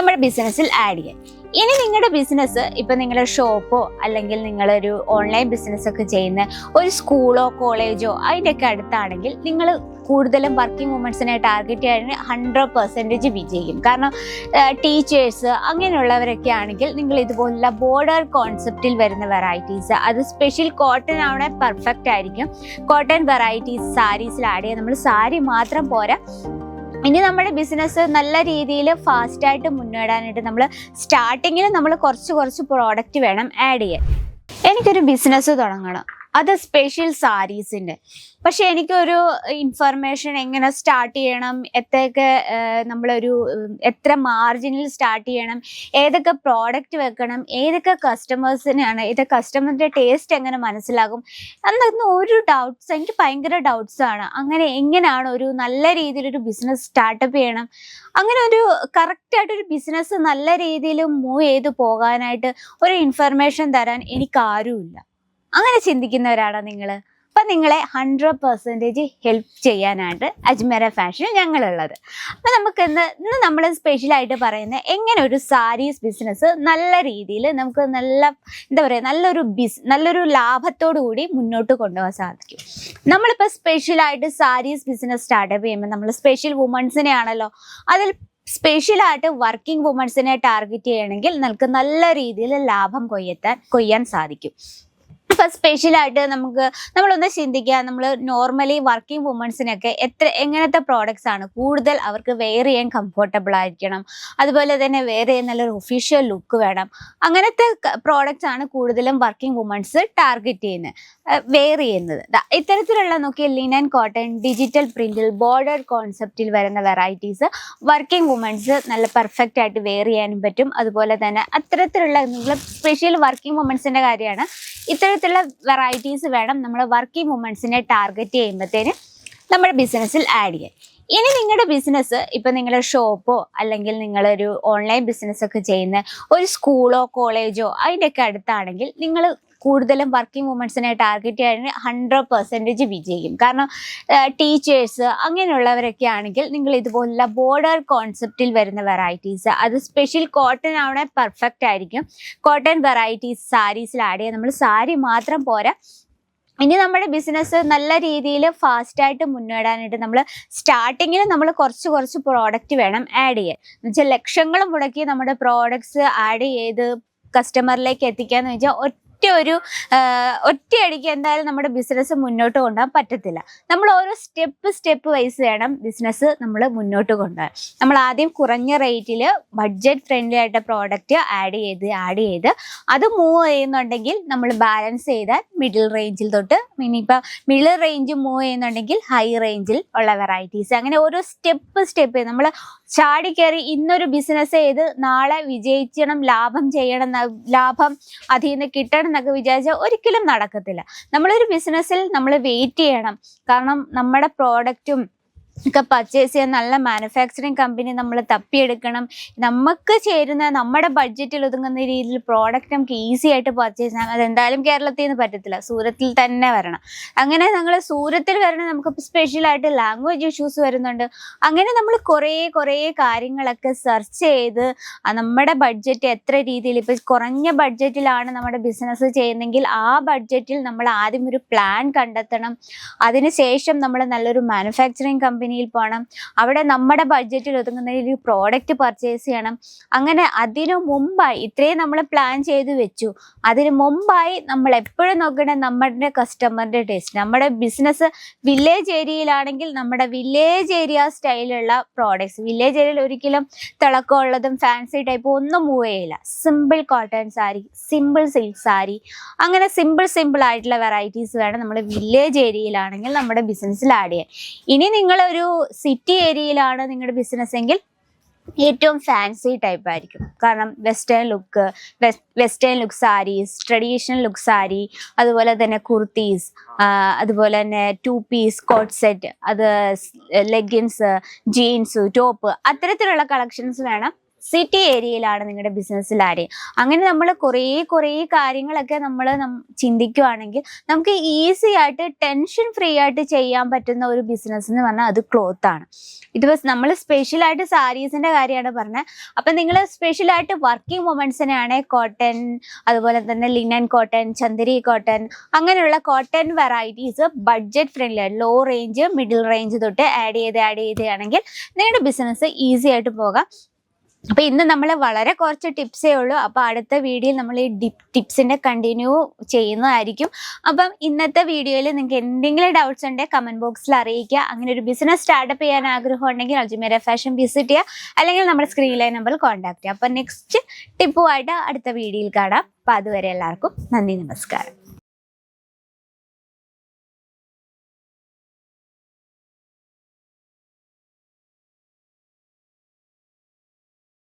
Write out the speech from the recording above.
നമ്മുടെ ബിസിനസ്സിൽ ആഡ് ചെയ്യാൻ. ഇനി നിങ്ങളുടെ ബിസിനസ് ഇപ്പൊ നിങ്ങളുടെ ഷോപ്പോ അല്ലെങ്കിൽ നിങ്ങളൊരു ഓൺലൈൻ ബിസിനസ് ഒക്കെ ചെയ്യുന്ന ഒരു സ്കൂളോ കോളേജോ അതിന്റെയൊക്കെ അടുത്താണെങ്കിൽ നിങ്ങൾ കൂടുതലും വർക്കിംഗ് വുമൻസിനെ ടാർഗറ്റ് ചെയ്യാൻ ഹൺഡ്രഡ് പെർസെന്റേജ് വിജയിക്കും. കാരണം ടീച്ചേഴ്സ് അങ്ങനെയുള്ളവരൊക്കെ ആണെങ്കിൽ നിങ്ങൾ ഇതുപോലുള്ള ബോർഡർ കോൺസെപ്റ്റിൽ വരുന്ന വെറൈറ്റീസ് അത് സ്പെഷ്യൽ കോട്ടൺ ആവണേ പെർഫെക്റ്റ് ആയിരിക്കും. കോട്ടൺ വെറൈറ്റീസ് സാരീസിൽ ആഡ് ചെയ്യാൻ. നമ്മൾ സാരി മാത്രം പോരാ. ഇനി നമ്മുടെ ബിസിനസ് നല്ല രീതിയിൽ ഫാസ്റ്റായിട്ട് മുന്നേറാനായിട്ട് നമ്മൾ സ്റ്റാർട്ടിങ്ങിൽ നമ്മൾ കുറച്ച് കുറച്ച് പ്രോഡക്റ്റ് വേണം ആഡ് ചെയ്യാൻ. എനിക്കൊരു ബിസിനസ് തുടങ്ങണം. അത് സ്പെഷ്യൽ സാരീസിന്റെ പക്ഷെ എനിക്കൊരു ഇൻഫർമേഷൻ എങ്ങനെ സ്റ്റാർട്ട് ചെയ്യണം എത്രയൊക്കെ നമ്മളൊരു എത്ര മാർജിനിൽ സ്റ്റാർട്ട് ചെയ്യണം ഏതൊക്കെ പ്രോഡക്റ്റ് വെക്കണം ഏതൊക്കെ കസ്റ്റമേഴ്സിനാണ് ഇത് കസ്റ്റമറിന്റെ ടേസ്റ്റ് എങ്ങനെ മനസ്സിലാകും എന്നൊന്നും ഒരു ഡൗട്ട്സ് എനിക്ക് ഭയങ്കര ഡൗട്ട്സാണ് അങ്ങനെ എങ്ങനെയാണ് ഒരു നല്ല രീതിയിൽ ഒരു ബിസിനസ് സ്റ്റാർട്ടപ്പ് ചെയ്യണം? അങ്ങനെ ഒരു കറക്റ്റായിട്ടൊരു ബിസിനസ് നല്ല രീതിയിൽ മൂവ് ചെയ്ത് പോകാനായിട്ട് ഒരു ഇൻഫർമേഷൻ തരാൻ എനിക്ക് ആരുമില്ല. അങ്ങനെ ചിന്തിക്കുന്നവരാണോ നിങ്ങൾ അപ്പം നിങ്ങളെ ഹൺഡ്രഡ് പെർസെന്റേജ് ഹെൽപ്പ് ചെയ്യാനായിട്ട് അജ്മേര ഫാഷൻ ഞങ്ങളുള്ളത്. അപ്പം നമുക്ക് ഇന്ന് ഇന്ന് നമ്മൾ സ്പെഷ്യലായിട്ട് പറയുന്നത് എങ്ങനെ ഒരു സാരീസ് ബിസിനസ് നല്ല രീതിയിൽ നമുക്ക് നല്ല എന്താ പറയുക നല്ലൊരു ബിസ് നല്ലൊരു ലാഭത്തോടു കൂടി മുന്നോട്ട് കൊണ്ടുപോകാൻ സാധിക്കും. നമ്മളിപ്പോൾ സ്പെഷ്യലായിട്ട് സാരീസ് ബിസിനസ് സ്റ്റാർട്ടപ്പ് ചെയ്യുമ്പോൾ നമ്മൾ സ്പെഷ്യൽ വുമൺസിനെ ആണല്ലോ അതിൽ സ്പെഷ്യലായിട്ട് വർക്കിംഗ് വുമൺസിനെ ടാർഗറ്റ് ചെയ്യണമെങ്കിൽ നമുക്ക് നല്ല രീതിയിൽ ലാഭം കൊയ്യെത്താൻ കൊയ്യാൻ സാധിക്കും. ഇപ്പൊ സ്പെഷ്യലായിട്ട് നമുക്ക് നമ്മളൊന്ന് ചിന്തിക്കുക നമ്മൾ നോർമലി വർക്കിംഗ് വുമൺസിനൊക്കെ എത്ര എങ്ങനത്തെ പ്രോഡക്റ്റ്സ് ആണ് കൂടുതൽ അവർക്ക് വെയർ ചെയ്യാൻ കംഫർട്ടബിൾ ആയിരിക്കണം. അതുപോലെ തന്നെ വെയർ ചെയ്യാൻ നല്ലൊരു ഒഫീഷ്യൽ ലുക്ക് വേണം. അങ്ങനത്തെ പ്രോഡക്റ്റ്സ് ആണ് കൂടുതലും വർക്കിംഗ് വുമൺസ് ടാർഗറ്റ് ചെയ്യുന്നത്. വെയർ ചെയ്യുന്നത്. ഇത്തരത്തിലുള്ള നോക്കിയ ലിനൻ കോട്ടൺ ഡിജിറ്റൽ പ്രിന്റിൽ ബോർഡർ കോൺസെപ്റ്റിൽ വരുന്ന വെറൈറ്റീസ് വർക്കിംഗ് വുമൺസ് നല്ല പെർഫെക്റ്റ് ആയിട്ട് വെയർ ചെയ്യാനും പറ്റും. അതുപോലെ തന്നെ അത്തരത്തിലുള്ള സ്പെഷ്യൽ വർക്കിംഗ് വുമൺസിന്റെ കാര്യമാണ് ഇത്തരത്തിലുള്ള വെറൈറ്റീസ് വേണം നമ്മൾ വർക്കിംഗ് വുമൻസിനെ ടാർഗറ്റ് ചെയ്യുമ്പോഴത്തേന് നമ്മുടെ ബിസിനസ്സിൽ ആഡ് ചെയ്യാൻ. ഇനി നിങ്ങളുടെ ബിസിനസ് ഇപ്പം നിങ്ങളുടെ ഷോപ്പോ അല്ലെങ്കിൽ നിങ്ങളൊരു ഓൺലൈൻ ബിസിനസ് ഒക്കെ ചെയ്യുന്ന ഒരു സ്കൂളോ കോളേജോ അതിന്റെയൊക്കെ അടുത്താണെങ്കിൽ നിങ്ങൾ കൂടുതലും വർക്കിംഗ് വുമൻസിനെ ടാർഗറ്റ് ചെയ്യാൻ ഹൺഡ്രഡ് പെർസെന്റേജ് വിജയിക്കും. കാരണം ടീച്ചേഴ്സ് അങ്ങനെയുള്ളവരൊക്കെ ആണെങ്കിൽ നിങ്ങൾ ഇതുപോലുള്ള ബോർഡർ കോൺസെപ്റ്റിൽ വരുന്ന വെറൈറ്റീസ് അത് സ്പെഷ്യൽ കോട്ടൺ ആവണേ പെർഫെക്റ്റ് ആയിരിക്കും. കോട്ടൺ വെറൈറ്റീസ് സാരീസിൽ ആഡ് ചെയ്യാൻ നമ്മൾ സാരി മാത്രം പോരാ. ഇനി നമ്മുടെ ബിസിനസ് നല്ല രീതിയിൽ ഫാസ്റ്റായിട്ട് മുന്നേടാനായിട്ട് നമ്മൾ സ്റ്റാർട്ടിങ്ങിൽ നമ്മൾ കുറച്ച് കുറച്ച് പ്രോഡക്റ്റ് വേണം ആഡ് ചെയ്യാൻ. എന്നുവെച്ചാൽ ലക്ഷങ്ങൾ മുടക്കി നമ്മുടെ പ്രോഡക്ട്സ് ആഡ് ചെയ്ത് കസ്റ്റമറിലേക്ക് എത്തിക്കുക എന്ന് വെച്ചാൽ ഒറ്റ ഒരു ഒറ്റയടിക്ക് എന്തായാലും നമ്മുടെ ബിസിനസ് മുന്നോട്ട് കൊണ്ടുപോകാൻ പറ്റത്തില്ല. നമ്മൾ ഓരോ സ്റ്റെപ്പ് സ്റ്റെപ്പ് വൈസ് വേണം ബിസിനസ് നമ്മൾ മുന്നോട്ട് കൊണ്ടുപോകാൻ. നമ്മൾ ആദ്യം കുറഞ്ഞ റേറ്റിൽ ബഡ്ജറ്റ് ഫ്രണ്ട്ലി ആയിട്ട് പ്രോഡക്റ്റ് ആഡ് ചെയ്ത് ആഡ് ചെയ്ത് അത് മൂവ് ചെയ്യുന്നുണ്ടെങ്കിൽ നമ്മൾ ബാലൻസ് ചെയ്താൽ മിഡിൽ റേഞ്ചിൽ തൊട്ട് ഇനിയിപ്പോൾ മിഡിൽ റേഞ്ച് മൂവ് ചെയ്യുന്നുണ്ടെങ്കിൽ ഹൈ റേഞ്ചിൽ ഉള്ള വെറൈറ്റീസ് അങ്ങനെ ഓരോ സ്റ്റെപ്പ് സ്റ്റെപ്പ് നമ്മൾ ചാടി കയറി ഇന്നൊരു ബിസിനസ് ചെയ്ത് നാളെ വിജയിക്കണം ലാഭം ചെയ്യണം ലാഭം അതിൽ നിന്ന് കിട്ടണം എന്നൊക്കെ വിചാരിച്ചാൽ ഒരിക്കലും നടക്കത്തില്ല. നമ്മളൊരു ബിസിനസ്സിൽ നമ്മൾ വെയിറ്റ് ചെയ്യണം. കാരണം നമ്മുടെ പ്രോഡക്റ്റും ഒക്കെ പർച്ചേസ് ചെയ്യാൻ നല്ല മാനുഫാക്ചറിങ് കമ്പനി നമ്മൾ തപ്പിയെടുക്കണം. നമുക്ക് ചേരുന്ന നമ്മുടെ ബഡ്ജറ്റിൽ ഒതുങ്ങുന്ന രീതിയിൽ പ്രോഡക്റ്റ് നമുക്ക് ഈസി ആയിട്ട് പർച്ചേസ് ചെയ്യാം. അതെന്തായാലും കേരളത്തിൽ നിന്ന് പറ്റത്തില്ല. സൂരത്തിൽ തന്നെ വരണം. അങ്ങനെ ഞങ്ങൾ സൂരത്തിൽ വരണം. നമുക്ക് സ്പെഷ്യലായിട്ട് ലാംഗ്വേജ് ഇഷ്യൂസ് വരുന്നുണ്ട്. അങ്ങനെ നമ്മൾ കുറേ കുറേ കാര്യങ്ങളൊക്കെ സെർച്ച് ചെയ്ത് നമ്മുടെ ബഡ്ജറ്റ് എത്ര രീതിയിൽ ഇപ്പം കുറഞ്ഞ ബഡ്ജറ്റിലാണ് നമ്മുടെ ബിസിനസ് ചെയ്യുന്നതെങ്കിൽ ആ ബഡ്ജറ്റിൽ നമ്മൾ ആദ്യം ഒരു പ്ലാൻ കണ്ടെത്തണം. അതിനുശേഷം നമ്മൾ നല്ലൊരു മാനുഫാക്ചറിങ് കമ്പനിയിൽ പോകണം. അവിടെ നമ്മുടെ ബഡ്ജറ്റിൽ ഒതുങ്ങുന്നതിൽ പ്രോഡക്റ്റ് പർച്ചേസ് ചെയ്യണം. അങ്ങനെ അതിനു മുമ്പായി ഇത്രയും നമ്മൾ പ്ലാൻ ചെയ്ത് വെച്ചു. അതിന് മുമ്പായി നമ്മൾ എപ്പോഴും നോക്കണേ നമ്മുടെ കസ്റ്റമറിന്റെ ടേസ്റ്റ് നമ്മുടെ ബിസിനസ് വില്ലേജ് ഏരിയയിലാണെങ്കിൽ നമ്മുടെ വില്ലേജ് ഏരിയ സ്റ്റൈലുള്ള പ്രോഡക്ട്സ് വില്ലേജ് ഏരിയയിൽ ഒരിക്കലും തിളക്കമുള്ളതും ഫാൻസി ടൈപ്പ് ഒന്നും മൂവ് ചെയ്യില്ല. Simple cotton sari simple silk sari അങ്ങനെ സിമ്പിൾ സിമ്പിൾ ആയിട്ടുള്ള വെറൈറ്റീസ് വേണം നമ്മൾ വില്ലേജ് ഏരിയയിലാണെങ്കിൽ നമ്മുടെ ബിസിനസ്സിൽ ആഡ് ചെയ്യാൻ. ഇനി നിങ്ങളൊരു സിറ്റി ഏരിയയിലാണ് നിങ്ങളുടെ ബിസിനസ് എങ്കിൽ ഏറ്റവും ഫാൻസി ടൈപ്പ് ആയിരിക്കും. കാരണം western look western look saris traditional look sari അതുപോലെ തന്നെ കുർത്തീസ് അതുപോലെ തന്നെ ടു പീസ് കോട്ട് സെറ്റ് അത് ലെഗിൻസ് ജീൻസ് ടോപ്പ് അത്തരത്തിലുള്ള കളക്ഷൻസ് വേണം സിറ്റി ഏരിയയിലാണ് നിങ്ങളുടെ ബിസിനസ്സിൽ ആര്. അങ്ങനെ നമ്മൾ കുറേ കുറേ കാര്യങ്ങളൊക്കെ നമ്മൾ ചിന്തിക്കുവാണെങ്കിൽ നമുക്ക് ഈസി ആയിട്ട് ടെൻഷൻ ഫ്രീ ആയിട്ട് ചെയ്യാൻ പറ്റുന്ന ഒരു ബിസിനസ് എന്ന് പറഞ്ഞാൽ അത് ക്ലോത്ത് ആണ്. ഇതിപ്പോ നമ്മൾ സ്പെഷ്യലായിട്ട് സാരീസിന്റെ കാര്യമാണ് പറഞ്ഞത് അപ്പൊ നിങ്ങൾ സ്പെഷ്യലായിട്ട് വർക്കിംഗ് വുമൻസിനെയാണ് കോട്ടൺ അതുപോലെ തന്നെ ലിനൻ കോട്ടൺ ചന്ദരി കോട്ടൺ അങ്ങനെയുള്ള cotton varieties budget friendly low range middle range തൊട്ട് ആഡ് ചെയ്ത് ആഡ് ചെയ്തുകയാണെങ്കിൽ നിങ്ങളുടെ ബിസിനസ് ഈസി ആയിട്ട് പോകാം. അപ്പൊ ഇന്ന് നമ്മൾ വളരെ കുറച്ച് ടിപ്സേ ഉള്ളൂ. അപ്പൊ അടുത്ത വീഡിയോയിൽ നമ്മൾ ഈ ടിപ്സിന്റെ കണ്ടിന്യൂ ചെയ്യുന്നതായിരിക്കും. അപ്പം ഇന്നത്തെ വീഡിയോയിൽ നിങ്ങൾക്ക് എന്തെങ്കിലും ഡൗട്ട്സ് ഉണ്ടെങ്കിൽ കമന്റ് ബോക്സിൽ അറിയിക്കുക. അങ്ങനെ ഒരു ബിസിനസ് സ്റ്റാർട്ടപ്പ് ചെയ്യാൻ ആഗ്രഹം ഉണ്ടെങ്കിൽ അൽജിമേര ഫാഷൻ വിസിറ്റ് ചെയ്യുക. അല്ലെങ്കിൽ നമ്മുടെ സ്ക്രീനിലെ നമ്പർ കോൺടാക്ട് ചെയ്യുക. അപ്പൊ നെക്സ്റ്റ് ടിപ്പുമായിട്ട് അടുത്ത വീഡിയോയിൽ കാണാം. അപ്പൊ അതുവരെ എല്ലാവർക്കും നന്ദി നമസ്കാരം.